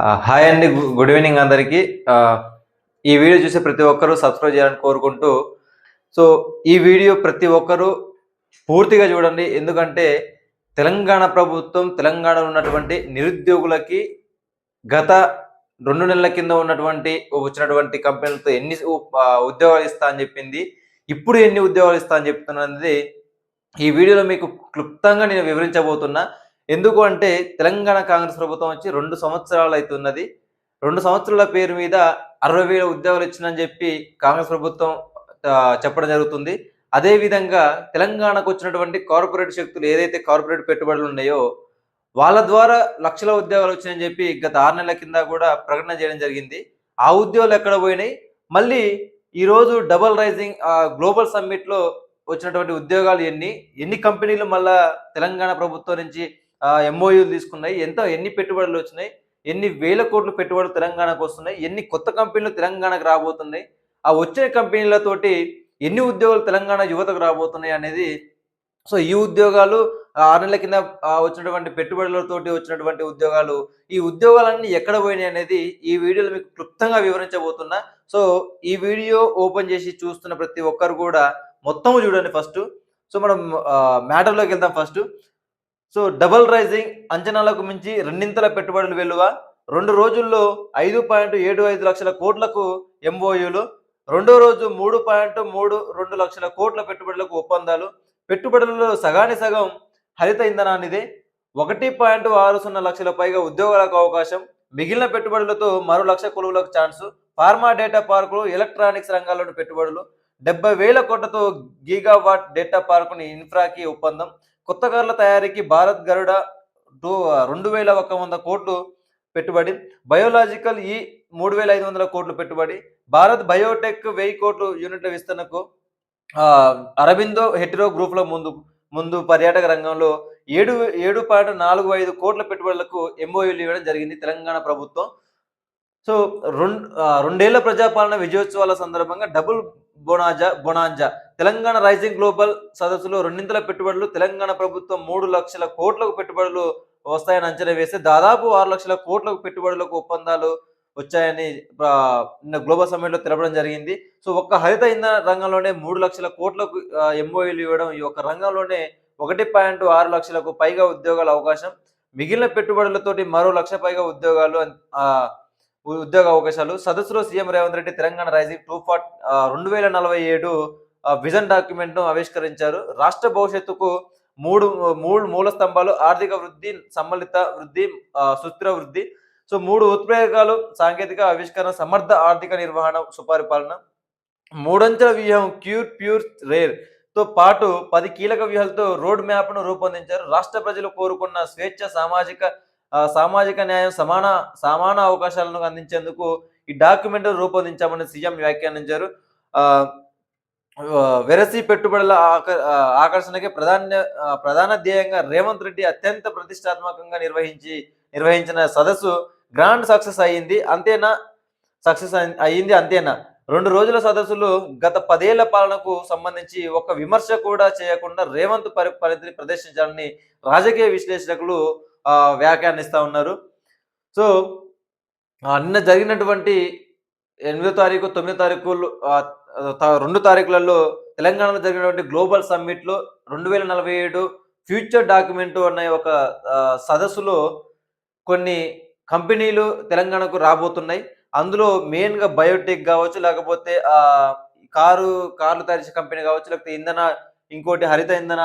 Hi అండి good evening అందరికీ. ఈ వీడియో చూసే ప్రతి ఒక్కరూ సబ్స్క్రైబ్ చేయాలని కోరుకుంటూ సో ఈ వీడియో ప్రతి ఒక్కరూ పూర్తిగా చూడండి. ఎందుకంటే తెలంగాణ ప్రభుత్వం తెలంగాణలో ఉన్నటువంటి నిరుద్యోగులకి గత రెండు నెలల కింద ఉన్నటువంటి వచ్చినటువంటి కంపెనీలతో ఎన్ని ఉద్యోగాలు ఇస్తా అని చెప్పింది. ఇప్పుడు ఎన్ని ఉద్యోగాలు ఇస్తా అని చెప్తున్నది ఈ వీడియోలో మీకు క్లుప్తంగా నేను వివరించబోతున్నా. ఎందుకు అంటే తెలంగాణ కాంగ్రెస్ ప్రభుత్వం వచ్చి రెండు సంవత్సరాలు అవుతున్నది. రెండు సంవత్సరాల పేరు మీద అరవై వేల ఉద్యోగాలు ఇచ్చిందని చెప్పి కాంగ్రెస్ ప్రభుత్వం చెప్పడం జరుగుతుంది. అదేవిధంగా తెలంగాణకు వచ్చినటువంటి కార్పొరేట్ శక్తులు ఏదైతే కార్పొరేట్ పెట్టుబడులు ఉన్నాయో వాళ్ళ ద్వారా లక్షల ఉద్యోగాలు వచ్చినాయని చెప్పి గత ఆరు నెలల కింద కూడా ప్రకటన చేయడం జరిగింది. ఆ ఉద్యోగాలు ఎక్కడ పోయినాయి? మళ్ళీ ఈరోజు డబల్ రైజింగ్ గ్లోబల్ సమ్మిట్లో వచ్చినటువంటి ఉద్యోగాలు ఎన్ని? ఎన్ని కంపెనీలు మళ్ళా తెలంగాణ ప్రభుత్వం నుంచి ఎంఓయూలు తీసుకున్నాయి. ఎంత ఎన్ని పెట్టుబడులు వచ్చినాయి? ఎన్ని వేల కోట్లు పెట్టుబడులు తెలంగాణకు వస్తున్నాయి? ఎన్ని కొత్త కంపెనీలు తెలంగాణకు రాబోతున్నాయి? ఆ వచ్చే కంపెనీలతోటి ఎన్ని ఉద్యోగాలు తెలంగాణ యువతకు రాబోతున్నాయి అనేది సో ఈ ఉద్యోగాలు ఆరు నెలల కింద వచ్చినటువంటి పెట్టుబడులతోటి వచ్చినటువంటి ఉద్యోగాలు ఈ ఉద్యోగాలన్నీ ఎక్కడ పోయినాయి అనేది ఈ వీడియోలో మీకు క్లుప్తంగా వివరించబోతున్నా. సో ఈ వీడియో ఓపెన్ చేసి చూస్తున్న ప్రతి ఒక్కరు కూడా మొత్తం చూడండి ఫస్ట్. సో మనం మ్యాటర్లోకి వెళ్దాం ఫస్ట్. సో డబల్ రైజింగ్ అంచనాలకు మించి రెండింతల పెట్టుబడులు వెలువ రెండు రోజుల్లో ఐదు పాయింట్ ఏడు ఐదు లక్షల కోట్లకు ఎంఓయూలు రెండో రోజు మూడు పాయింట్ మూడు రెండు లక్షల కోట్ల పెట్టుబడులకు ఒప్పందాలు. పెట్టుబడులలో సగాని సగం హరిత ఇంధనానిదే ఒకటి పాయింట్ ఆరు సున్నా లక్షల పైగా ఉద్యోగాలకు అవకాశం. మిగిలిన పెట్టుబడులతో మరో లక్ష కొలువులకు ఛాన్సు. ఫార్మా డేటా పార్కులు ఎలక్ట్రానిక్స్ రంగాల్లోని పెట్టుబడులు. డెబ్బై వేల కోట్లతో గీగావాట్ డేటా పార్కుని ఇన్ఫ్రాకి ఒప్పందం. కొత్త కార్ల తయారీకి భారత్ గరుడ టూ రెండు వేల ఒక వంద కోట్లు పెట్టుబడి బయోలాజికల్ ఈ మూడు వేల ఐదు వందల కోట్లు పెట్టుబడి భారత్ బయోటెక్ వెయ్యి కోట్లు యూనిట్ల విస్తరణకు అరబిందో హెటిరో గ్రూప్లో ముందు ముందు పర్యాటక రంగంలో ఏడు ఏడు పాయింట్ నాలుగు ఐదు కోట్ల పెట్టుబడులకు ఎంఓయూలు ఇవ్వడం జరిగింది తెలంగాణ ప్రభుత్వం. సో రెండు రెండేళ్ళ ప్రజాపాలన విజయోత్సవాల సందర్భంగా double bonanza bonanza. Telangana rising global సదస్సులో రెండింతల పెట్టుబడులు తెలంగాణ ప్రభుత్వం మూడు లక్షల కోట్లకు పెట్టుబడులు వస్తాయని అంచనా వేస్తే దాదాపు ఆరు లక్షల కోట్లకు పెట్టుబడులకు ఒప్పందాలు వచ్చాయని నిన్న గ్లోబల్ సమ్మిట్లో తెలపడం జరిగింది. సో ఒక్క హరిత ఇంధన రంగంలోనే మూడు లక్షల కోట్లకు ఎంఓఈలు ఇవ్వడం ఈ ఒక్క రంగంలోనే ఒకటి పాయింట్ ఆరు లక్షలకు పైగా ఉద్యోగాల అవకాశం. మిగిలిన పెట్టుబడులతోటి మరో లక్ష పైగా ఉద్యోగాలు ఉద్యోగ అవకాశాలు. సదస్సులో CM Revanth Reddy Telangana rising two forty రెండు వేల నలభై ఏడు విజన్ డాక్యుమెంట్ను ఆవిష్కరించారు. రాష్ట్ర భవిష్యత్తుకు మూడు మూడు మూల స్తంభాలు ఆర్థిక వృద్ధి సమ్మిళిత వృద్ధి సుస్థిర వృద్ధి. సో మూడు ఉత్ప్రేరకాలు సాంకేతిక ఆవిష్కరణ సమర్థ ఆర్థిక నిర్వహణ సుపరిపాలన. మూడంచెల వ్యూహం క్యూర్ ప్యూర్ రేర్తో పాటు పది కీలక వ్యూహాలతో రోడ్ మ్యాప్ను రూపొందించారు. రాష్ట్ర ప్రజలు కోరుకున్న స్వేచ్ఛ సామాజిక సామాజిక న్యాయం సమాన సమాన అవకాశాలను అందించేందుకు ఈ డాక్యుమెంట్ రూపొందించామని సీఎం వ్యాఖ్యానించారు. వెరసి పెట్టుబడుల ఆక- ఆకర్షణకి ప్రధాన ప్రధాన ధ్యేయంగా రేవంత్ రెడ్డి అత్యంత ప్రతిష్టాత్మకంగా నిర్వహించి నిర్వహించిన సదస్సు గ్రాండ్ సక్సెస్ అయ్యింది అంతేనా? సక్సెస్ అయ్యింది అంతేనా? రెండు రోజుల సదస్సులు గత పదేళ్ళ పాలనకు సంబంధించి ఒక విమర్శ కూడా చేయకుండా రేవంత్ పరి పరిధిని ప్రదర్శించాలని రాజకీయ విశ్లేషకులు వ్యాఖ్యానిస్తూ ఉన్నారు. సో నిన్న జరిగినటువంటి ఎనిమిదో తారీఖు తొమ్మిదో తారీఖు రెండు తారీఖులలో తెలంగాణలో జరిగినటువంటి గ్లోబల్ సమ్మిట్లో రెండు వేల నలభై ఏడు ఫ్యూచర్ డాక్యుమెంట్ అనే ఒక సదస్సులో కొన్ని కంపెనీలు తెలంగాణకు రాబోతున్నాయి. అందులో మెయిన్గా బయోటెక్ కావచ్చు లేకపోతే కారు కార్లు తయారు కంపెనీ కావచ్చు లేకపోతే ఇంధన ఇంకోటి హరిత ఇంధన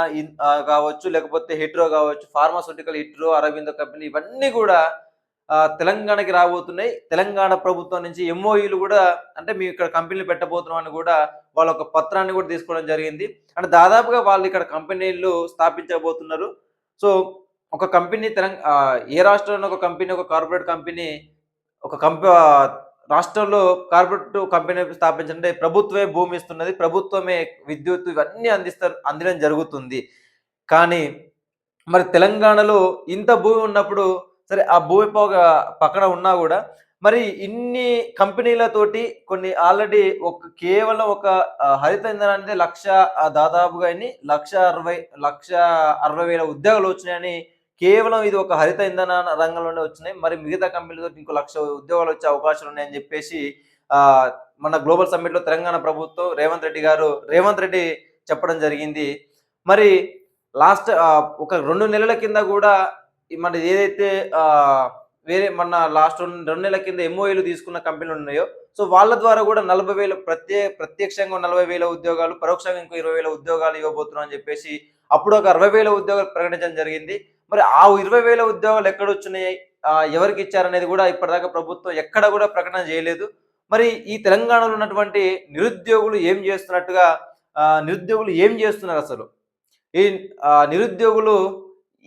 కావచ్చు లేకపోతే హిట్రో కావచ్చు ఫార్మాస్యూటికల్ హిట్రో అరవింద కంపెనీ ఇవన్నీ కూడా తెలంగాణకి రాబోతున్నాయి. తెలంగాణ ప్రభుత్వం నుంచి ఎంఓఈలు కూడా అంటే మేము ఇక్కడ కంపెనీలు పెట్టబోతున్నాం అని కూడా వాళ్ళ ఒక పత్రాన్ని కూడా తీసుకోవడం జరిగింది. అంటే దాదాపుగా వాళ్ళు ఇక్కడ కంపెనీలు స్థాపించబోతున్నారు. సో ఒక కంపెనీ తెలంగా ఏ రాష్ట్రంలో ఒక కంపెనీ ఒక కార్పొరేట్ కంపెనీ ఒక కంప రాష్ట్రంలో కార్పొరేట్ కంపెనీ స్థాపించంటే ప్రభుత్వమే భూమి ఇస్తున్నది ప్రభుత్వమే విద్యుత్ ఇవన్నీ అందిస్తారు అందడం జరుగుతుంది. కానీ మరి తెలంగాణలో ఇంత భూమి ఉన్నప్పుడు సరే ఆ భూమి పోగ పక్కన ఉన్నా కూడా మరి ఇన్ని కంపెనీలతోటి కొన్ని ఆల్రెడీ ఒక కేవలం ఒక హరిత ఇంధనానికి లక్ష దాదాపుగా లక్ష అరవై లక్ష అరవై వేల ఉద్యోగాలు వచ్చినాయని కేవలం ఇది ఒక హరిత ఇంధన రంగంలోనే వచ్చినాయి. మరి మిగతా కంపెనీలతో ఇంకో లక్ష ఉద్యోగాలు వచ్చే అవకాశాలు ఉన్నాయని చెప్పేసి ఆ, మన గ్లోబల్ సమ్మిట్లో తెలంగాణ ప్రభుత్వం రేవంత్ రెడ్డి గారు రేవంత్ రెడ్డి చెప్పడం జరిగింది. మరి లాస్ట్ ఒక రెండు నెలల కింద కూడా మన ఏదైతే వేరే మన లాస్ట్ రెండు రెండు నెలల కింద ఎంఓఏలు తీసుకున్న కంపెనీలు ఉన్నాయో సో వాళ్ళ ద్వారా కూడా నలభై వేల ప్రత్యే ప్రత్యక్షంగా నలభై వేల ఉద్యోగాలు పరోక్షంగా ఇంకో ఇరవై వేల ఉద్యోగాలు ఇవ్వబోతున్నాం అని చెప్పేసి అప్పుడు ఒక అరవై వేల ఉద్యోగాలు ప్రకటించడం జరిగింది. మరి ఆ ఇరవై వేల ఉద్యోగాలు ఎక్కడ వచ్చినాయి? ఎవరికి ఇచ్చారనేది కూడా ఇప్పటిదాకా ప్రభుత్వం ఎక్కడ కూడా ప్రకటన చేయలేదు. మరి ఈ తెలంగాణలో ఉన్నటువంటి నిరుద్యోగులు ఏం చేస్తున్నట్టుగా నిరుద్యోగులు ఏం చేస్తున్నారు అసలు? ఈ నిరుద్యోగులు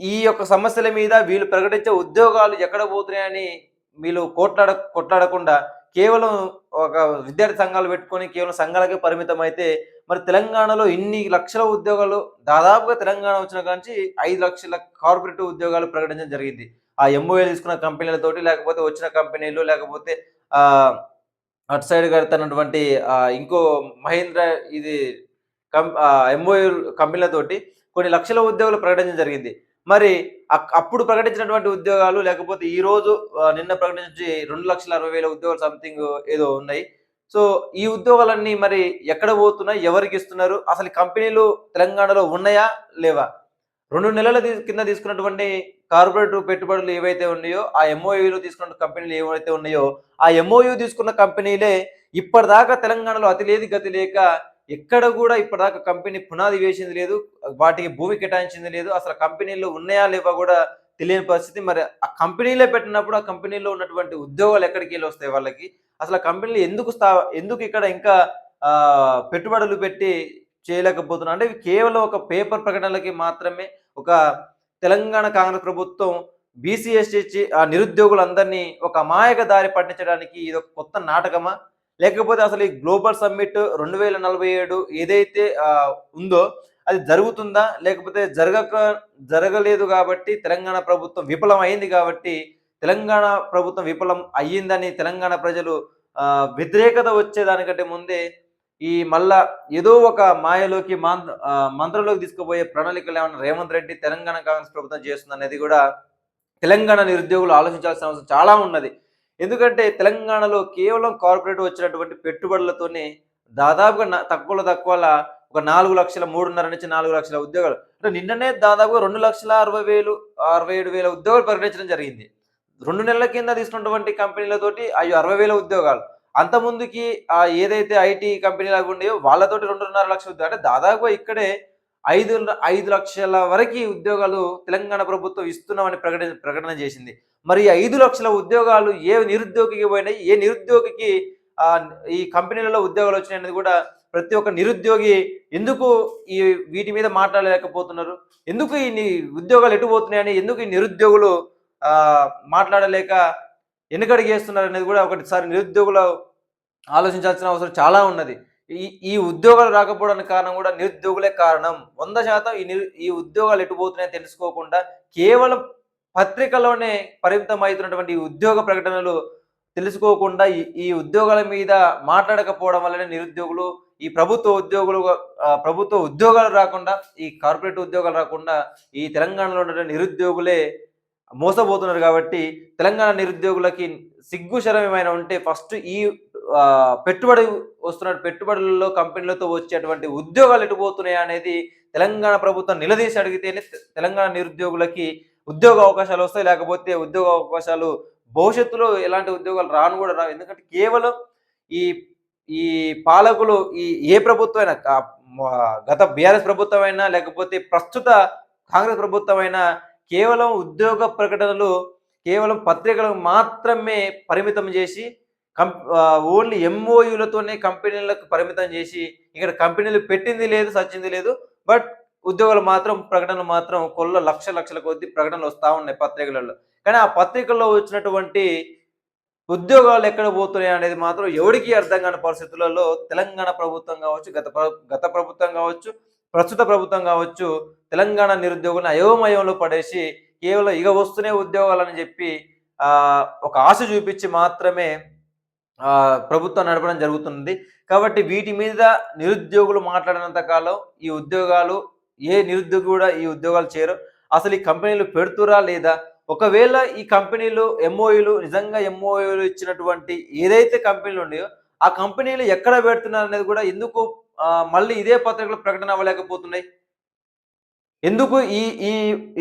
ఈ యొక్క సమస్యల మీద వీళ్ళు ప్రకటించే ఉద్యోగాలు ఎక్కడ పోతున్నాయని వీళ్ళు కొట్లాడ కొట్లాడకుండా కేవలం ఒక విద్యార్థి సంఘాలు పెట్టుకొని కేవలం సంఘాలకే పరిమితం అయితే మరి తెలంగాణలో ఇన్ని లక్షల ఉద్యోగాలు దాదాపుగా తెలంగాణ వచ్చిన కాంచి ఐదు లక్షల కార్పొరేట్ ఉద్యోగాలు ప్రకటించడం జరిగింది. ఆ ఎంఓఏ తీసుకున్న కంపెనీలతోటి లేకపోతే వచ్చిన కంపెనీలు లేకపోతే అటు సైడ్ కడుతున్నటువంటి ఇంకో మహేంద్ర ఇది కం ఎంఓఏ కంపెనీలతోటి కొన్ని లక్షల ఉద్యోగాలు ప్రకటించడం జరిగింది. మరి అప్పుడు ప్రకటించినటువంటి ఉద్యోగాలు లేకపోతే ఈ రోజు నిన్న ప్రకటించి రెండు లక్షల అరవై వేల ఉద్యోగాలు సంథింగ్ ఏదో ఉన్నాయి. సో ఈ ఉద్యోగాలన్నీ మరి ఎక్కడ పోతున్నాయి? ఎవరికి ఇస్తున్నారు? అసలు కంపెనీలు తెలంగాణలో ఉన్నాయా? లేవా? రెండు నెలల కింద తీసుకున్నటువంటి కార్పొరేట్ పెట్టుబడులు ఏవైతే ఉన్నాయో ఆ ఎంఓయూలు తీసుకున్న కంపెనీలు ఏవైతే ఉన్నాయో ఆ ఎంఓయూ తీసుకున్న కంపెనీలే ఇప్పటిదాకా తెలంగాణలో అతి లేదు గతి లేక ఎక్కడ కూడా ఇప్పటిదాకా కంపెనీ పునాది వేసింది లేదు వాటికి భూమి కేటాయించింది లేదు అసలు కంపెనీలు ఉన్నాయా లేవా కూడా తెలియని పరిస్థితి. మరి ఆ కంపెనీలే పెట్టినప్పుడు ఆ కంపెనీలో ఉన్నటువంటి ఉద్యోగాలు ఎక్కడికి వెళ్ళి వస్తాయి వాళ్ళకి? అసలు ఆ కంపెనీలు ఎందుకు స్థా ఎందుకు ఇక్కడ ఇంకా పెట్టుబడులు పెట్టి చేయలేకపోతున్నారు? అంటే ఇవి కేవలం ఒక పేపర్ ప్రకటనలకి మాత్రమే ఒక తెలంగాణ కాంగ్రెస్ ప్రభుత్వం బీసీ ఎస్టీ ఆ నిరుద్యోగులందరినీ ఒక అమాయక దారి పట్టించడానికి ఇది ఒక కొత్త నాటకమా? లేకపోతే అసలు ఈ గ్లోబల్ సమ్మిట్ రెండు వేల నలభై ఏడు ఏదైతే ఉందో అది జరుగుతుందా? లేకపోతే జరగక జరగలేదు కాబట్టి తెలంగాణ ప్రభుత్వం విఫలం అయింది కాబట్టి తెలంగాణ ప్రభుత్వం విఫలం అయ్యిందని తెలంగాణ ప్రజలు వ్యతిరేకత వచ్చేదానికంటే ముందే ఈ మళ్ళా ఏదో ఒక మాయలోకి మంత్రంలోకి తీసుకుపోయే ప్రణాళికలు ఏమన్నా రేవంత్ రెడ్డి తెలంగాణ కాంగ్రెస్ ప్రభుత్వం చేస్తుంది అనేది కూడా తెలంగాణ నిరుద్యోగులు ఆలోచించాల్సిన అవసరం చాలా ఉన్నది. ఎందుకంటే తెలంగాణలో కేవలం కార్పొరేట్ వచ్చినటువంటి పెట్టుబడులతోనే దాదాపుగా తక్కువలో తక్కువలా ఒక నాలుగు లక్షల మూడున్నర నుంచి నాలుగు లక్షల ఉద్యోగాలు. అంటే నిన్ననే దాదాపుగా రెండు లక్షల అరవై వేలు అరవై ఏడు వేల ఉద్యోగాలు ప్రకటించడం జరిగింది. రెండు నెలల కింద తీసుకున్నటువంటి కంపెనీలతోటి అయ్యో అరవై వేల ఉద్యోగాలు. అంత ముందుకి ఆ ఏదైతే ఐటీ కంపెనీలు అవి ఉండేవో వాళ్ళతోటి రెండున్నర లక్షల ఉద్యోగాలు. అంటే దాదాపుగా ఇక్కడే ఐదు ఐదు లక్షల వరకు ఉద్యోగాలు తెలంగాణ ప్రభుత్వం ఇస్తున్నామని ప్రకటన ప్రకటన చేసింది. మరి ఐదు లక్షల ఉద్యోగాలు ఏ నిరుద్యోగికి పోయినాయి? ఏ నిరుద్యోగికి ఈ కంపెనీలలో ఉద్యోగాలు వచ్చినాయి అనేది కూడా ప్రతి ఒక్క నిరుద్యోగి ఎందుకు ఈ వీటి మీద మాట్లాడలేకపోతున్నారు? ఎందుకు ఈ ఉద్యోగాలు ఎటు పోతున్నాయని ఎందుకు ఈ నిరుద్యోగులు మాట్లాడలేక వెనుకడుగు చేస్తున్నారు అనేది కూడా ఒకటిసారి నిరుద్యోగులు ఆలోచించాల్సిన అవసరం చాలా ఉన్నది. ఈ ఈ ఉద్యోగాలు రాకపోవడానికి కారణం కూడా నిరుద్యోగులే కారణం. వంద శాతం ఈ నిరు ఈ ఉద్యోగాలు ఎటుపోతున్నాయని తెలుసుకోకుండా కేవలం పత్రికలోనే పరిమితం అవుతున్నటువంటి ఉద్యోగ ప్రకటనలు తెలుసుకోకుండా ఈ ఈ ఉద్యోగాల మీద మాట్లాడకపోవడం వల్లనే నిరుద్యోగులు ఈ ప్రభుత్వ ఉద్యోగులు ప్రభుత్వ ఉద్యోగాలు రాకుండా ఈ కార్పొరేట్ ఉద్యోగాలు రాకుండా ఈ తెలంగాణలో ఉన్న నిరుద్యోగులే మోసపోతున్నారు కాబట్టి తెలంగాణ నిరుద్యోగులకి సిగ్గు శరం ఏమైనా ఉంటే ఫస్ట్ ఈ పెట్టుబడి వస్తున్న పెట్టుబడులలో కంపెనీలతో వచ్చేటువంటి ఉద్యోగాలు ఎటుపోతున్నాయి అనేది తెలంగాణ ప్రభుత్వం నిలదీసి అడిగితేనే తెలంగాణ నిరుద్యోగులకి ఉద్యోగ అవకాశాలు వస్తాయి. లేకపోతే ఉద్యోగ అవకాశాలు భవిష్యత్తులో ఎలాంటి ఉద్యోగాలు రాను కూడా రావు. ఎందుకంటే కేవలం ఈ ఈ పాలకులు ఈ ఏ ప్రభుత్వం గత బీఆర్ఎస్ ప్రభుత్వం అయినా లేకపోతే ప్రస్తుత కాంగ్రెస్ ప్రభుత్వం అయినా కేవలం ఉద్యోగ ప్రకటనలు కేవలం పత్రికలకు మాత్రమే పరిమితం చేసి కం ఓన్లీ ఎంఓయూలతోనే కంపెనీలకు పరిమితం చేసి ఇక్కడ కంపెనీలు పెట్టింది లేదు సచ్చింది లేదు. బట్ ఉద్యోగాలు మాత్రం ప్రకటనలు మాత్రం కొల్ల లక్ష లక్షల కొద్ది ప్రకటనలు వస్తూ ఉన్నాయి పత్రికలలో. కానీ ఆ పత్రికల్లో వచ్చినటువంటి ఉద్యోగాలు ఎక్కడ పోతున్నాయి అనేది మాత్రం ఎవరికి అర్థం కాని పరిస్థితులలో తెలంగాణ ప్రభుత్వం కావచ్చు గత గత ప్రభుత్వం కావచ్చు ప్రస్తుత ప్రభుత్వం కావచ్చు తెలంగాణ నిరుద్యోగులను అయోమయంలో పడేసి కేవలం ఇక వస్తూనే ఉద్యోగాలని చెప్పి ఆ ఒక ఆశ చూపించి మాత్రమే ఆ ప్రభుత్వం నడపడం జరుగుతుంది కాబట్టి వీటి మీద నిరుద్యోగులు మాట్లాడినంత కాలం ఈ ఉద్యోగాలు ఏ నిరుద్యోగి కూడా ఈ ఉద్యోగాలు చేయరు. అసలు ఈ కంపెనీలు పెడుతురా లేదా? ఒకవేళ ఈ కంపెనీలు ఎంఓయూలు నిజంగా ఎంఓయూలు ఇచ్చినటువంటి ఏదైతే కంపెనీలు ఉన్నాయో ఆ కంపెనీలు ఎక్కడ పెడుతున్నారు అనేది కూడా ఎందుకు మళ్ళీ ఇదే పత్రికలో ప్రకటన అవ్వలేకపోతున్నాయి? ఎందుకు ఈ ఈ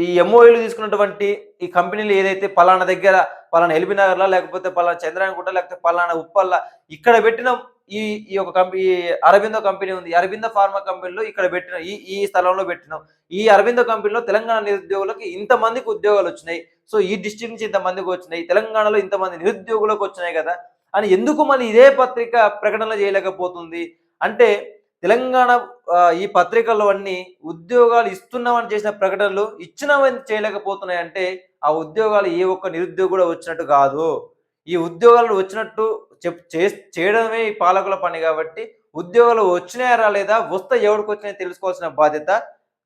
ఈ ఎంఓయూలు తీసుకున్నటువంటి ఈ కంపెనీలు ఏదైతే పలానా దగ్గర పలానా ఎల్బీ నగర్లో లేకపోతే పలానా చంద్రాయనగుట్ట లేకపోతే పలానా ఉప్పల్ల ఇక్కడ పెట్టిన ఈ ఈ యొక్క కంపెనీ అరబిందో కంపెనీ ఉంది. అరబిందో ఫార్మా కంపెనీలో ఇక్కడ పెట్టిన ఈ ఈ స్థలంలో పెట్టినాం. ఈ అరబిందో కంపెనీలో తెలంగాణ నిరుద్యోగులకు ఇంతమందికి ఉద్యోగాలు వచ్చినాయి. సో ఈ డిస్ట్రిక్ట్ నుంచి ఇంతమందికి వచ్చినాయి. తెలంగాణలో ఇంతమంది నిరుద్యోగులకు వచ్చినాయి కదా. అని ఎందుకు మళ్ళీ ఇదే పత్రిక ప్రకటనలు చేయలేకపోతుంది? అంటే తెలంగాణ ఈ పత్రికల్లో అన్ని ఉద్యోగాలు ఇస్తున్నామని చేసిన ప్రకటనలు ఇచ్చినామని చేయలేకపోతున్నాయి అంటే ఆ ఉద్యోగాలు ఏ ఒక్క నిరుద్యోగి కూడా వచ్చినట్టు కాదు. ఈ ఉద్యోగాలు వచ్చినట్టు చెప్ చే- చేయడమే ఈ పాలకుల పని కాబట్టి ఉద్యోగాలు వచ్చినాయా లేదా వస్తే ఎవరికి వచ్చినాయో తెలుసుకోవాల్సిన బాధ్యత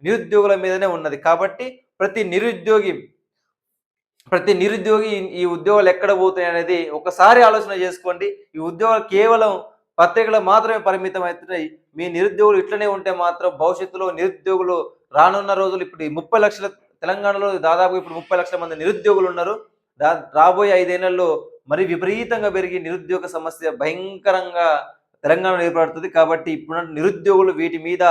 నిరుద్యోగుల మీదనే ఉన్నది. కాబట్టి ప్రతి నిరుద్యోగి ప్రతి నిరుద్యోగి ఈ- ఉద్యోగాలు ఎక్కడ పోతున్నాయి అనేది ఒకసారి ఆలోచన చేసుకోండి. ఈ ఉద్యోగాలు కేవలం పత్రికలు మాత్రమే పరిమితం అవుతున్నాయి మీ నిరుద్యోగులు ఇట్లనే ఉంటే మాత్రం భవిష్యత్తులో నిరుద్యోగులు రానున్న రోజులు ఇప్పుడు ఈ ముప్పై లక్షల తెలంగాణలో దాదాపు ఇప్పుడు ముప్పై లక్షల మంది నిరుద్యోగులు ఉన్నారు. దా రాబోయే ఐదేళ్ళలో మరి విపరీతంగా పెరిగి నిరుద్యోగ సమస్య భయంకరంగా తెలంగాణలో ఏర్పడుతుంది. కాబట్టి ఇప్పుడు నిరుద్యోగులు వీటి మీద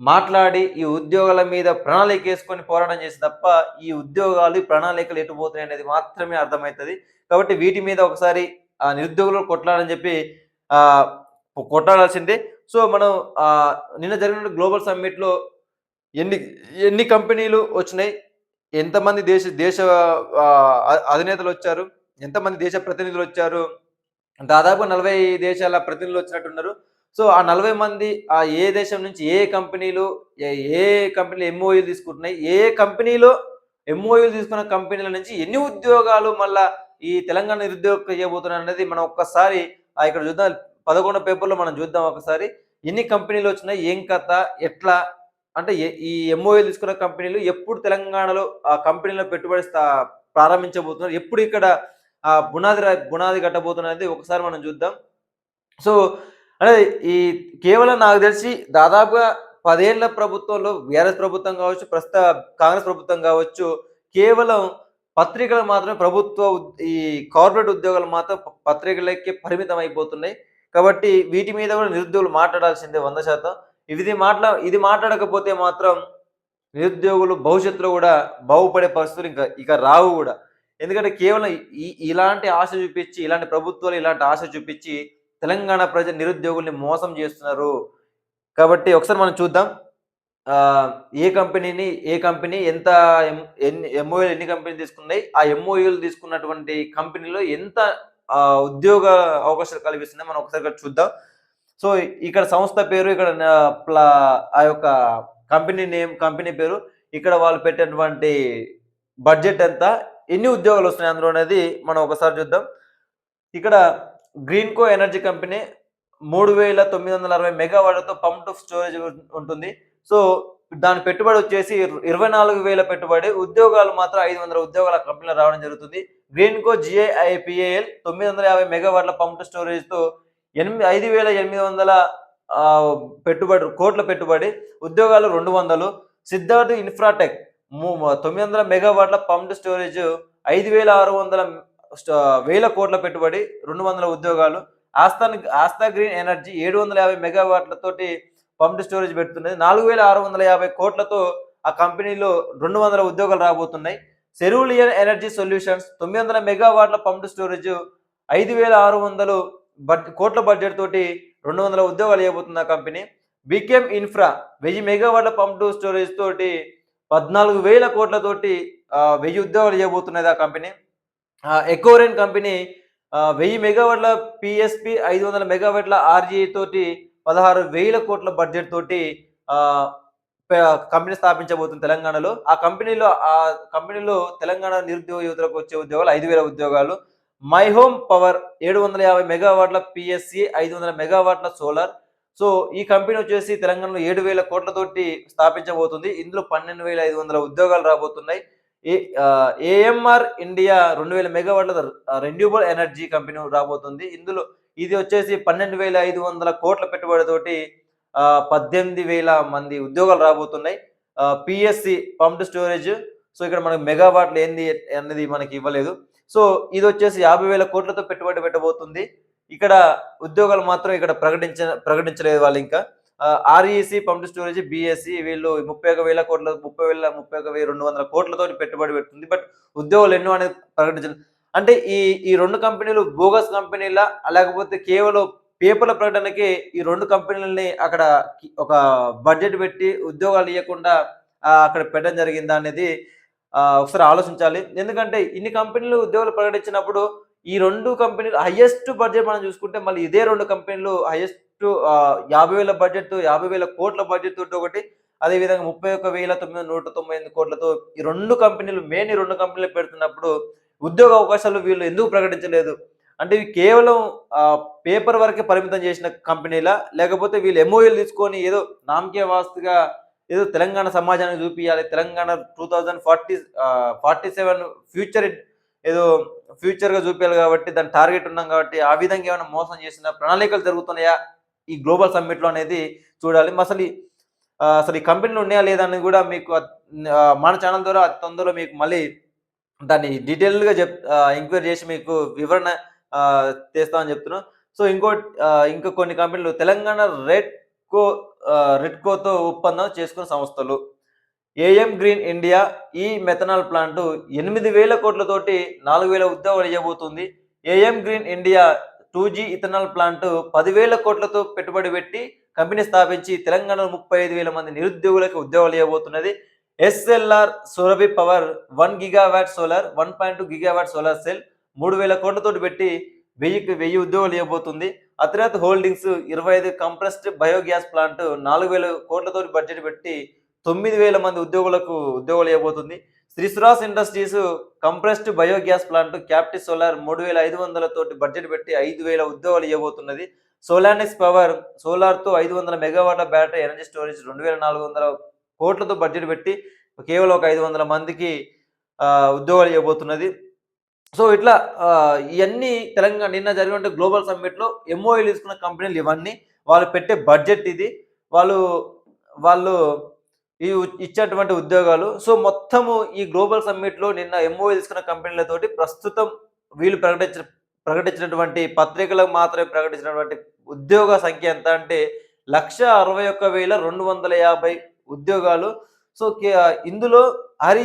మాట్లాడి ఈ ఉద్యోగాల మీద ప్రణాళిక వేసుకొని పోరాటం చేసి తప్ప ఈ ఉద్యోగాలు ప్రణాళికలు ఎటు పోతున్నాయి అనేది మాత్రమే అర్థమవుతుంది. కాబట్టి వీటి మీద ఒకసారి ఆ నిరుద్యోగులు కొట్లాడని చెప్పి ఆ కొట్లాడాల్సిందే. సో మనం నిన్న జరిగిన గ్లోబల్ సమ్మిట్లో ఎన్ని ఎన్ని కంపెనీలు వచ్చినాయి ఎంతమంది దేశ దేశ అధినేతలు వచ్చారు ఎంతమంది దేశ ప్రతినిధులు వచ్చారు దాదాపు నలభై దేశాల ప్రతినిధులు వచ్చినట్టున్నారు. సో ఆ నలభై మంది ఆ ఏ దేశం నుంచి ఏ కంపెనీలు ఏ కంపెనీలు ఎంఓయూలు తీసుకుంటున్నాయి ఏ కంపెనీలో ఎంఓయూలు తీసుకున్న కంపెనీల నుంచి ఎన్ని ఉద్యోగాలు మళ్ళా ఈ తెలంగాణ నిరుద్యోగ చేయబోతున్నారు అనేది మనం ఒక్కసారి ఆ ఇక్కడ చూద్దాం. పదకొండు పేపర్లో మనం చూద్దాం ఒకసారి. ఎన్ని కంపెనీలు వచ్చినాయి? ఏం కథ? ఎట్లా? అంటే ఈ ఎంఓఏ తీసుకున్న కంపెనీలు ఎప్పుడు తెలంగాణలో ఆ కంపెనీలో పెట్టుబడి ప్రారంభించబోతున్నారు? ఎప్పుడు ఇక్కడ ఆ బునాది బునాది కట్టబోతున్నది ఒకసారి మనం చూద్దాం. సో అంటే ఈ కేవలం నాకు తెలిసి దాదాపుగా పదేళ్ళ ప్రభుత్వంలో బీఆర్ఎస్ ప్రభుత్వం కావచ్చు ప్రస్తుత కాంగ్రెస్ ప్రభుత్వం కావచ్చు కేవలం పత్రికలు మాత్రమే ప్రభుత్వ ఈ కార్పొరేట్ ఉద్యోగాలు మాత్రం పత్రికలకే పరిమితం అయిపోతున్నాయి కాబట్టి వీటి మీద కూడా నిరుద్యోగులు మాట్లాడాల్సిందే వంద శాతం. ఇది మాట్లా ఇది మాట్లాడకపోతే మాత్రం నిరుద్యోగులు భవిష్యత్తులో కూడా బాగుపడే పరిస్థితులు ఇంకా ఇక రావు కూడా. ఎందుకంటే కేవలం ఈ ఇలాంటి ఆశ చూపించి ఇలాంటి ప్రభుత్వాలు ఇలాంటి ఆశ చూపించి తెలంగాణ ప్రజ నిరుద్యోగుల్ని మోసం చేస్తున్నారు. కాబట్టి ఒకసారి మనం చూద్దాం. ఏ కంపెనీని ఏ కంపెనీ ఎంత ఎన్ని ఎంఓయూలు ఎన్ని కంపెనీలు తీసుకున్నాయి ఆ ఎంఓయూలు తీసుకున్నటువంటి కంపెనీలో ఎంత ఉద్యోగ అవకాశాలు కల్పిస్తుంది మనం ఒకసారి చూద్దాం. సో ఇక్కడ సంస్థ పేరు ఇక్కడ ప్లా- ఆ యొక్క కంపెనీ నేమ్ కంపెనీ పేరు ఇక్కడ వాళ్ళు పెట్టినటువంటి బడ్జెట్ ఎంత ఎన్ని ఉద్యోగాలు వస్తున్నాయి అందులో అనేది మనం ఒకసారి చూద్దాం. ఇక్కడ గ్రీన్కో ఎనర్జీ కంపెనీ మూడు వేల తొమ్మిది వందల అరవై మెగావాట్లతో పంప్ టు స్టోరేజ్ ఉంటుంది. సో దాని పెట్టుబడి వచ్చేసి ఇరవై నాలుగు వేల పెట్టుబడి ఉద్యోగాలు మాత్రం ఐదు వందల ఉద్యోగాల కంపెనీలు రావడం జరుగుతుంది. గ్రీన్కో జిఐఐపిఏఎల్ తొమ్మిది వందల యాభై మెగావాట్ల పంప్ స్టోరేజ్తో ఎనిమిది ఐదు వేల ఎనిమిది వందల పెట్టుబడి కోట్ల పెట్టుబడి ఉద్యోగాలు రెండు వందలు సిద్ధార్థ్ ఇన్ఫ్రాటెక్ తొమ్మిది వందల మెగావాట్ల పంప్డ్ స్టోరేజ్ ఐదు వేల ఆరు వందల వేల కోట్ల పెట్టుబడి రెండు వందల ఉద్యోగాలు ఆస్థాన్ ఆస్థా గ్రీన్ ఎనర్జీ ఏడు వందల యాభై మెగావాట్లతోటి పంప్డ్ స్టోరేజ్ పెడుతున్నది. నాలుగు వేల ఆరు వందల యాభై కోట్లతో ఆ కంపెనీలో రెండు వందల ఉద్యోగాలు రాబోతున్నాయి. సెరూలియన్ ఎనర్జీ సొల్యూషన్స్ తొమ్మిది వందల మెగావాట్ల పంప్డ్ స్టోరేజ్ ఐదు వేల ఆరు వందలు బడ్ కోట్ల బడ్జెట్ తోటి రెండు వందల ఉద్యోగాలు ఇవ్వబోతుంది ఆ కంపెనీ. బికెమ్ ఇన్ఫ్రా వెయ్యి మెగావాట్ల పంప్ స్టోరేజ్ తోటి పద్నాలుగు వేల కోట్లతోటి వెయ్యి ఉద్యోగాలు ఇవ్వబోతున్నది ఆ కంపెనీ. ఎకోరెన్ కంపెనీ వెయ్యి మెగావాట్ల పిఎస్పి ఐదు వందల మెగావాట్ల ఆర్జీ తోటి పదహారు వేల కోట్ల బడ్జెట్ తోటి కంపెనీ స్థాపించబోతుంది తెలంగాణలో. ఆ కంపెనీలో ఆ కంపెనీలో తెలంగాణ నిరుద్యోగ యువతలకు వచ్చే ఉద్యోగాలు ఐదు వేల ఉద్యోగాలు. మై హోమ్ పవర్ ఏడు వందల యాభై మెగావాట్ల పిఎస్సి ఐదు వందల మెగావాట్ల సోలార్ సో ఈ కంపెనీ వచ్చేసి తెలంగాణలో ఏడు వేల కోట్లతోటి స్థాపించబోతుంది. ఇందులో పన్నెండు వేల ఐదు వందల ఉద్యోగాలు రాబోతున్నాయి. ఏ ఏఎంఆర్ ఇండియా రెండు వేల మెగావాట్ల రెన్యూబుల్ ఎనర్జీ కంపెనీ రాబోతుంది. ఇందులో ఇది వచ్చేసి పన్నెండు వేల ఐదు వందల కోట్ల పెట్టుబడితోటి ఆ, పద్దెనిమిది వేల మంది ఉద్యోగాలు రాబోతున్నాయి. పిఎస్సి పంప్డ్ స్టోరేజ్ సో ఇక్కడ మనకి మెగావాట్లు ఏంది అనేది మనకి ఇవ్వలేదు. సో ఇది వచ్చేసి యాభై వేల కోట్లతో పెట్టుబడి పెట్టబోతుంది. ఇక్కడ ఉద్యోగాలు మాత్రం ఇక్కడ ప్రకటించ ప్రకటించలేదు వాళ్ళు ఇంకా. ఆర్ఈసి పంప్డ్ స్టోరేజ్ బిఎస్సి వీళ్ళు ముప్పై ఒక వేల కోట్ల ముప్పై వేల ముప్పై ఒక వెయ్యి రెండు వందల కోట్లతో పెట్టుబడి పెడుతుంది. బట్ ఉద్యోగాలు ఎన్నో అనేది ప్రకటించలేదు అంటే ఈ ఈ రెండు కంపెనీలు బోగస్ కంపెనీల లేకపోతే కేవలం పేపర్ల ప్రకటనకే ఈ రెండు కంపెనీలని అక్కడ ఒక బడ్జెట్ పెట్టి ఉద్యోగాలు ఇవ్వకుండా అక్కడ పెట్టడం జరిగిందా అనేది ఒకసారి ఆలోచించాలి. ఎందుకంటే ఇన్ని కంపెనీలు ఉద్యోగాలు ప్రకటించినప్పుడు ఈ రెండు కంపెనీలు హైయెస్ట్ బడ్జెట్ మనం చూసుకుంటే మళ్ళీ ఇదే రెండు కంపెనీలు హైయెస్ట్ యాభై వేల బడ్జెట్ యాభై వేల కోట్ల బడ్జెట్ తోటి ఒకటి అదేవిధంగా ముప్పై ఒక్క వేల తొమ్మిది నూట తొంభై ఎనిమిది కోట్లతో ఈ రెండు కంపెనీలు మెయిన్ ఈ రెండు కంపెనీలు పెడుతున్నప్పుడు ఉద్యోగ అవకాశాలు వీళ్ళు ఎందుకు ప్రకటించలేదు? అంటే ఇవి కేవలం పేపర్ వరకే పరిమితం చేసిన కంపెనీలా? లేకపోతే వీళ్ళు ఎంఓఎల్ తీసుకొని ఏదో నామకే వాస్తుగా ఏదో తెలంగాణ సమాజానికి చూపించాలి Telangana two thousand forty forty seven future ఏదో ఫ్యూచర్గా చూపించాలి కాబట్టి దాని టార్గెట్ ఉన్నాం కాబట్టి ఆ విధంగా ఏమైనా మోసం చేసిన ప్రణాళికలు జరుగుతున్నాయా? ఈ గ్లోబల్ సమ్మిట్లో అనేది చూడాలి. అసలు అసలు ఈ కంపెనీలు ఉన్నాయా లేదా అనేది కూడా మీకు మన ఛానల్ ద్వారా అతి తొందరలో మీకు మళ్ళీ దాన్ని డీటెయిల్గా చెప్ ఎంక్వైరీ చేసి మీకు వివరణ తెస్తామని చేస్తామని చెప్తున్నాను సో ఇంకో ఇంకా కొన్ని కంపెనీలు తెలంగాణ రెడ్కో రెడ్కోతో ఒప్పందం చేసుకున్న సంస్థలు. AM Green India E methanol plant ఎనిమిది వేల కోట్లతోటి నాలుగు వేల ఉద్యోగాలు ఇవ్వబోతుంది. AM Green India two G ethanol plant పదివేల కోట్లతో పెట్టుబడి పెట్టి కంపెనీ స్థాపించి తెలంగాణలో ముప్పై ఐదు వేల మంది నిరుద్యోగులకు ఉద్యోగాలు ఇవ్వబోతున్నది. SLR Surabhi power one gigawatt solar one point two gigawatt solar cell మూడు వేల కోట్లతోటి పెట్టి వెయ్యికి వెయ్యి ఉద్యోగాలు ఇవ్వబోతుంది. అతిరాత్ హోల్డింగ్స్ ఇరవై ఐదు కంప్రెస్డ్ బయోగ్యాస్ ప్లాంట్ నాలుగు వేల కోట్లతో బడ్జెట్ పెట్టి తొమ్మిది వేల మంది ఉద్యోగులకు ఉద్యోగాలు ఇవ్వబోతుంది. Shri Suras industries compressed biogas plant captive solar మూడు వేల ఐదు వందలతో బడ్జెట్ పెట్టి ఐదు వేల ఉద్యోగాలు ఇవ్వబోతున్నది. సోలానిక్స్ పవర్ సోలార్తో ఐదు వందల మెగావాట్ల బ్యాటరీ ఎనర్జీ స్టోరేజ్ రెండు వేల నాలుగు వందల కోట్లతో బడ్జెట్ పెట్టి కేవలం ఒక ఐదు వందల మందికి ఉద్యోగాలు ఇవ్వబోతున్నది. సో ఇట్లా ఇవన్నీ తెలంగాణ నిన్న జరిగిన గ్లోబల్ సమ్మిట్లో ఎంఓఏలు తీసుకున్న కంపెనీలు ఇవన్నీ. వాళ్ళు పెట్టే బడ్జెట్ ఇది. వాళ్ళు వాళ్ళు ఈ ఇచ్చేటువంటి ఉద్యోగాలు. సో మొత్తము ఈ గ్లోబల్ సమ్మిట్లో నిన్న ఎంఓఏ తీసుకున్న కంపెనీలతోటి ప్రస్తుతం వీళ్ళు ప్రకటించిన ప్రకటించినటువంటి పత్రికలకు మాత్రమే ప్రకటించినటువంటి ఉద్యోగ సంఖ్య ఎంత అంటే లక్ష అరవై ఒక్క వేల రెండు వందల యాభై ఉద్యోగాలు. సో కే- ఇందులో హరి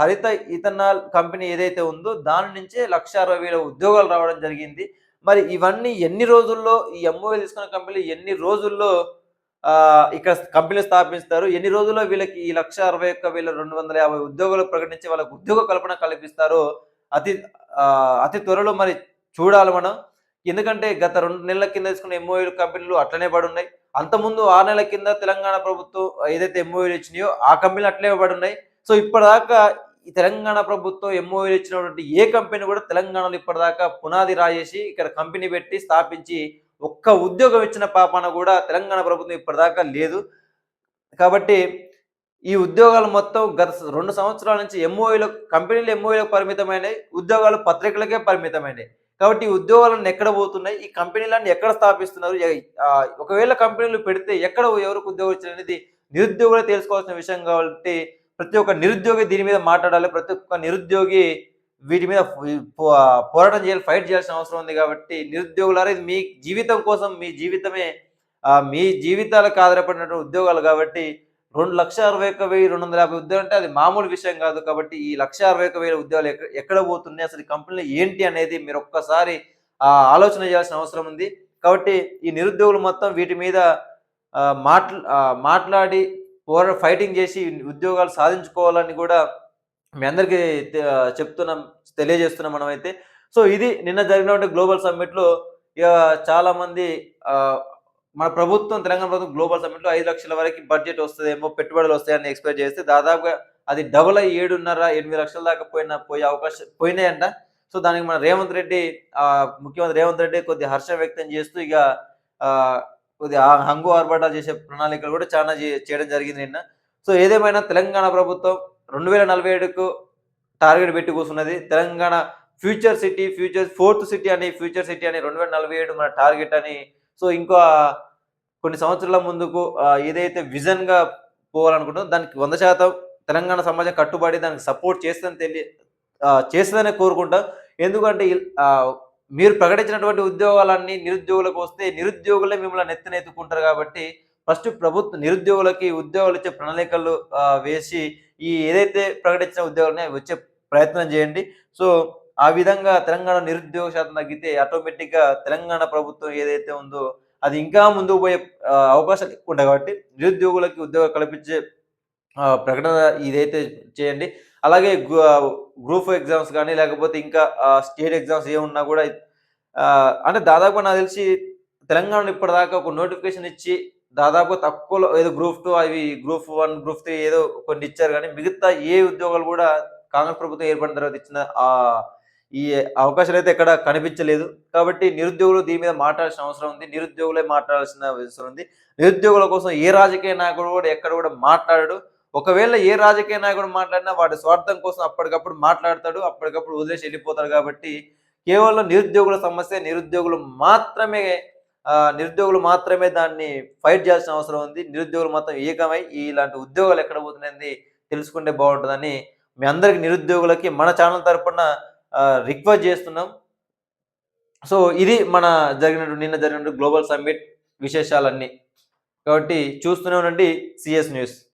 హరిత ఇథనాల్ కంపెనీ ఏదైతే ఉందో దాని నుంచే లక్ష అరవై వేల ఉద్యోగాలు రావడం జరిగింది. మరి ఇవన్నీ ఎన్ని రోజుల్లో ఈ ఎంఓఏ తీసుకున్న కంపెనీలు ఎన్ని రోజుల్లో ఇక్కడ కంపెనీలు స్థాపిస్తారు ఎన్ని రోజుల్లో వీళ్ళకి ఈ లక్ష అరవై ఒక్క వేల రెండు వందల యాభై ఉద్యోగాలు ప్రకటించి వాళ్ళకి ఉద్యోగ కల్పన కల్పిస్తారో అతి అతి త్వరలో మరి చూడాలి మనం. ఎందుకంటే గత రెండు నెలల కింద తీసుకున్న ఎంఓఏలు కంపెనీలు అట్లనే పడి ఉన్నాయి అంతకుముందు ఆరు నెలల కింద తెలంగాణ ప్రభుత్వం ఏదైతే ఎంఓఏలు ఇచ్చినాయో ఆ కంపెనీలు అట్లే పడి ఉన్నాయి సో ఇప్పటిదాకా ఈ తెలంగాణ ప్రభుత్వం ఎంఓఏలు ఇచ్చినటువంటి ఏ కంపెనీ కూడా తెలంగాణలో ఇప్పటిదాకా పునాది రాజేసి ఇక్కడ కంపెనీ పెట్టి స్థాపించి ఒక్క ఉద్యోగం ఇచ్చిన పాపాన కూడా తెలంగాణ ప్రభుత్వం ఇప్పటిదాకా లేదు. కాబట్టి ఈ ఉద్యోగాలు మొత్తం గత రెండు సంవత్సరాల నుంచి ఎంఓఏలు కంపెనీలు ఎంఓఏలకు పరిమితమైనవి ఉద్యోగాలు పత్రికలకే పరిమితమైనవి కాబట్టి ఈ ఉద్యోగాలను ఎక్కడ పోతున్నాయి? ఈ కంపెనీలను ఎక్కడ స్థాపిస్తున్నారు? ఒకవేళ కంపెనీలు పెడితే ఎక్కడ ఎవరికి ఉద్యోగం వచ్చింది అనేది నిరుద్యోగులు తెలుసుకోవాల్సిన విషయం కాబట్టి ప్రతి ఒక్క నిరుద్యోగి దీని మీద మాట్లాడాలి. ప్రతి ఒక్క నిరుద్యోగి వీటి మీద పోరాటం చేయాలి ఫైట్ చేయాల్సిన అవసరం ఉంది కాబట్టి నిరుద్యోగులారా ఇది మీ జీవితం కోసం మీ జీవితమే మీ జీవితాలకు ఆధారపడినటువంటి ఉద్యోగాలు కాబట్టి రెండు లక్ష అరవై ఒక్క వెయ్యి రెండు వందల యాభై ఉద్యోగాలు అంటే అది మామూలు విషయం కాదు కాబట్టి ఈ లక్ష అరవై ఒక్క వేల ఉద్యోగాలు ఎక్కడ ఎక్కడ పోతున్నాయి? అసలు ఈ కంపెనీలు ఏంటి అనేది మీరు ఒక్కసారి ఆలోచన చేయాల్సిన అవసరం ఉంది. కాబట్టి ఈ నిరుద్యోగులు మొత్తం వీటి మీద మాట్లా మాట్లాడి పోరా ఫైటింగ్ చేసి ఉద్యోగాలు సాధించుకోవాలని కూడా మీ అందరికీ చెప్తున్నాం తెలియజేస్తున్నాం మనమైతే. సో ఇది నిన్న జరిగినటువంటి గ్లోబల్ సమ్మిట్లో ఇక చాలా మంది మన ప్రభుత్వం తెలంగాణ ప్రభుత్వం గ్లోబల్ సమ్మిట్లో ఐదు లక్షల వరకు బడ్జెట్ వస్తుందేమో పెట్టుబడులు వస్తాయని ఎక్స్పెక్ట్ చేస్తే దాదాపుగా అది డబుల్ అయ్యి ఏడున్నర ఎనిమిది లక్షల దాకా పోయిన పోయే అవకాశం పోయినాయంట. సో దానికి మన రేవంత్ రెడ్డి ముఖ్యమంత్రి రేవంత్ రెడ్డి కొద్ది హర్షం వ్యక్తం చేస్తూ ఇక కొద్ది హంగు ఆర్భాటాలు చేసే ప్రణాళికలు కూడా చాలా చేయడం జరిగింది నిన్న. సో ఏదేమైనా తెలంగాణ ప్రభుత్వం రెండు వేల నలభై ఏడుకు టార్గెట్ పెట్టి కూర్చున్నది. Telangana future city future fourth city అని ఫ్యూచర్ సిటీ అని రెండు వేల నలభై ఏడు మన టార్గెట్ అని సో ఇంకా కొన్ని సంవత్సరాల ముందుకు ఏదైతే విజన్గా పోవాలనుకుంటుందో దానికి వంద శాతం తెలంగాణ సమాజం కట్టుబడి దానికి సపోర్ట్ చేస్తుందని తెలియ చేస్తుందనే కోరుకుంటాం. ఎందుకంటే మీరు ప్రకటించినటువంటి ఉద్యోగాలన్నీ నిరుద్యోగులకు వస్తే నిరుద్యోగులే మిమ్మల్ని నెత్తనెత్తుకుంటారు కాబట్టి ఫస్ట్ ప్రభుత్వ నిరుద్యోగులకి ఉద్యోగాలు ఇచ్చే ప్రణాళికలు వేసి ఈ ఏదైతే ప్రకటించిన ఉద్యోగాలని వచ్చే ప్రయత్నం చేయండి. సో ఆ విధంగా తెలంగాణ నిరుద్యోగ శాతం తగ్గితే ఆటోమేటిక్గా తెలంగాణ ప్రభుత్వం ఏదైతే ఉందో అది ఇంకా ముందుకు పోయే అవకాశాలు ఎక్కువ ఉంటాయి కాబట్టి నిరుద్యోగులకి ఉద్యోగం కల్పించే ప్రకటన ఇదైతే చేయండి. అలాగే గ్రూప్ ఎగ్జామ్స్ కానీ లేకపోతే ఇంకా స్టేట్ ఎగ్జామ్స్ ఏమున్నా కూడా అంటే దాదాపు నాకు తెలిసి తెలంగాణ ఇప్పటిదాకా ఒక నోటిఫికేషన్ ఇచ్చి దాదాపు తక్కువలో ఏదో గ్రూప్ టూ అవి గ్రూప్ వన్ గ్రూప్ త్రీ ఏదో కొన్ని ఇచ్చారు కానీ మిగతా ఏ ఉద్యోగాలు కూడా కాంగ్రెస్ ప్రభుత్వం ఏర్పడిన తర్వాత ఇచ్చిన ఆ ఈ అవకాశాలు అయితే ఎక్కడ కనిపించలేదు. కాబట్టి నిరుద్యోగులు దీని మీద మాట్లాడాల్సిన అవసరం ఉంది. నిరుద్యోగులే మాట్లాడాల్సిన అవసరం ఉంది. నిరుద్యోగుల కోసం ఏ రాజకీయ నాయకుడు కూడా ఎక్కడ కూడా మాట్లాడాడు. ఒకవేళ ఏ రాజకీయ నాయకుడు మాట్లాడినా వాడి స్వార్థం కోసం అప్పటికప్పుడు మాట్లాడతాడు. అప్పటికప్పుడు వదిలేసి వెళ్ళిపోతాడు కాబట్టి కేవలం నిరుద్యోగుల సమస్య నిరుద్యోగులు మాత్రమే నిరుద్యోగులు మాత్రమే దాన్ని ఫైట్ చేయాల్సిన అవసరం ఉంది. నిరుద్యోగులు మాత్రం ఏకమై ఇలాంటి ఉద్యోగాలు ఎక్కడ పోతున్నాయి తెలుసుకుంటే బాగుంటుందని మీ అందరికి నిరుద్యోగులకి మన ఛానల్ తరపున రిక్వెస్ట్ చేస్తున్నాం. సో ఇది మన జరిగినట్టు నిన్న జరిగినటువంటి గ్లోబల్ సమ్మిట్ విశేషాలన్నీ. కాబట్టి చూస్తూనే ఉండండి సిఎస్ న్యూస్